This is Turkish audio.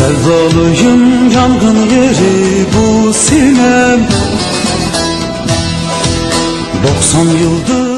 Sevdalıyım yangın yeri bu sinem. 90 yıldır